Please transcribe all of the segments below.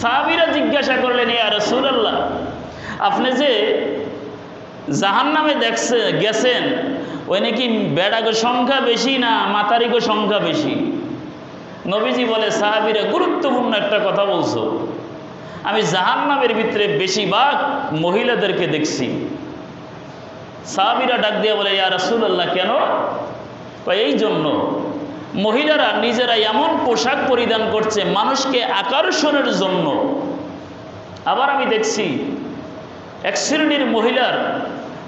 সাহাবিরা জিজ্ঞাসা করলেন, ইয়া রসুলাল্লাহ, আপনি যে জাহান নামে দেখছে, গেছেন, ওই নাকি বেড়াগো সংখ্যা বেশি না মাতারিগো সংখ্যা বেশি? নবীজি বলে, সাহাবিরা গুরুত্বপূর্ণ একটা কথা বলছো। আমি জাহান নামের ভিতরে বেশিরভাগ মহিলাদেরকে দেখছি। সাহাবিরা ডাক দিয়ে বলে, ইয়া রসুলাল্লাহ, কেন? এই জন্য মহিলারা নিজেরা এমন পোশাক পরিধান করছে মানুষকে আকর্ষণের জন্য। আবার আমি দেখছি, এক শ্রেণির মহিলার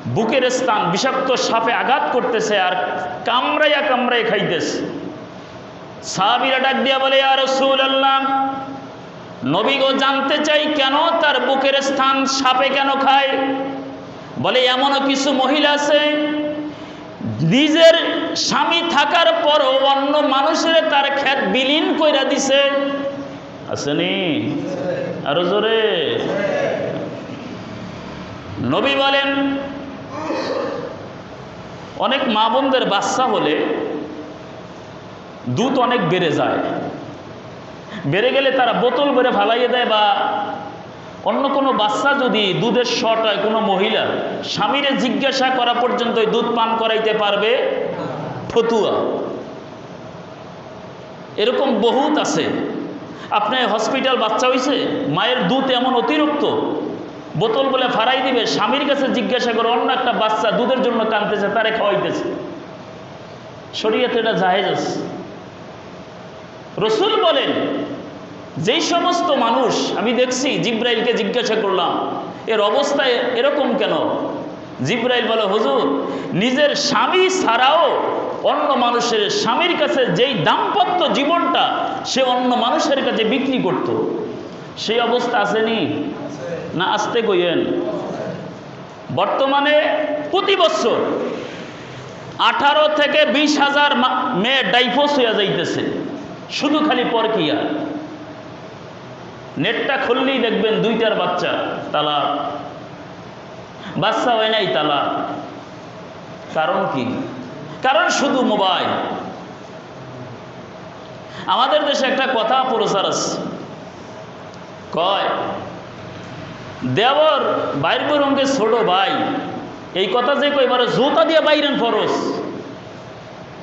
বুকের স্থান বিষাক্ত সাপে আঘাত করতেছে আর কামড়াইয়া কামড়াইয়া খাইতেছে। সাহাবিরা ডাক দিয়া বলে আর রসুল আল্লাহ নবীগো জানতে চাই কেন তার বুকের স্থান সাপে কেন খায়? বলে, এমনও কিছু মহিলা আছে নিজের স্বামী থাকার পরও অন্য মানুষের তার খ্যাত বিলীন কইরা দিছে। আসেনি আরও জোরে। নবী বলেন, অনেক মা বোনদের বাচ্চা হলে দুধ অনেক বেড়ে যায়। বেড়ে গেলে তারা বোতল বেড়ে ফালাইয়ে দেয় বা অন্য কোনো বাচ্চা যদি দুধের শট হয়, কোনো মহিলা, স্বামীরে জিজ্ঞাসা করা পর্যন্ত দুধ পান করাইতে পারবে? ফতুয়া। এরকম বহুত আছে। আপনার হসপিটাল বাচ্চা হইছে, মায়ের দুধ এমন অতিরিক্ত, বোতল বলে ফারাই দিবে, স্বামীর কাছে জিজ্ঞাসা করে অন্য একটা বাচ্চা দুধের জন্য কানতেছে, তারে খাওয়াইতেছে। শরীয়তে এটা জাহেজ আছে। রসুল বলেন যেই সমস্ত মানুষ, আমি দেখছি, জিব্রাইলকে জিজ্ঞাসা করলাম, এর অবস্থা এরকম কেন? জিব্রাইল বলে, হুজুর, নিজের স্বামী ছাড়াও অন্য মানুষের স্বামীর কাছে যেই দাম্পত্য জীবনটা সে অন্য মানুষের কাছে বিক্রি করত। সেই অবস্থা আসেনি? না আসতে কইয়েন? বর্তমানে প্রতি বছর আঠারো থেকে বিশ হাজার মেয়ে ডাইফোস হইয়া যাইতেছে। শুধু খালি পরকিয়া। নেটটা খুললেই দেখবেন দুইটার বাচ্চা তালা বাচ্চা হয় নাই তালা কারণ কি? কারণ শুধু মোবাইল। আমাদের দেশে একটা কথা প্রচার আছে। কয় দেবর বাইর রঙকে ছোট ভাই, এই কথা যে কইবার জোতা দিয়া বাইরেন ফরস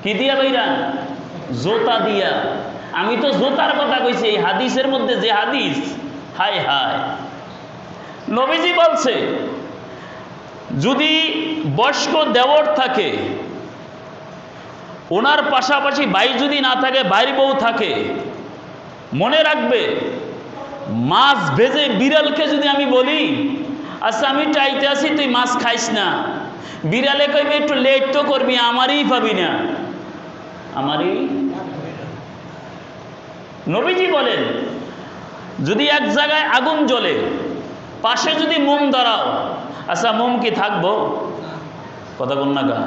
কি দিয়া বাইরান? জোতা দিয়া। আমি তো জোতার কথা কইছি, এই হাদিসের মধ্যে যে হাদিস, হায় হায়। নবীজি বলছে, যদি বয়স্ক দেওর থাকে, ওনার পাশাপাশি ভাই যদি না থাকে, ভাই বউ থাকে, মনে রাখবে, মাছ ভেজে বিড়ালকে যদি আমি বলি আচ্ছা আমি চাইতে আসি তুই মাছ খাইস না। বিড়ালে কইবে, একটু লেট তো করবি, আমারই পাবি না। আমারই? নবীজি বলেন, যদি এক জায়গায় আগুন জ্বলে, পাশে যদি মোম দাঁড়াও আচ্ছা মোম কি থাকব? কথা বল না গা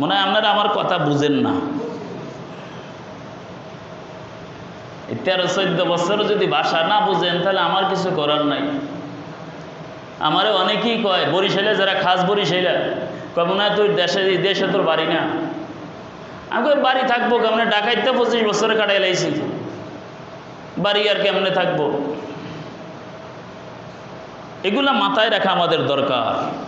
মনে হয় আপনারা আমার কথা বুঝেন না। তেরো চোদ্দ বছর যদি ভাষা না বুঝেন, তাহলে আমার কিছু করার নাই। আমারও অনেকেই কয়, বরিশালে যারা খাস মনে হয় তুই দেশে দেশে তোর বাড়ি না? কই বাড়ি থাকব কেমনে? ডাকাইতে পঁচিশ বছরে কাটাই লাইছি। বাড়ি আর কেমনে থাকব? এগুলা মাথায় রাখা আমাদের দরকার।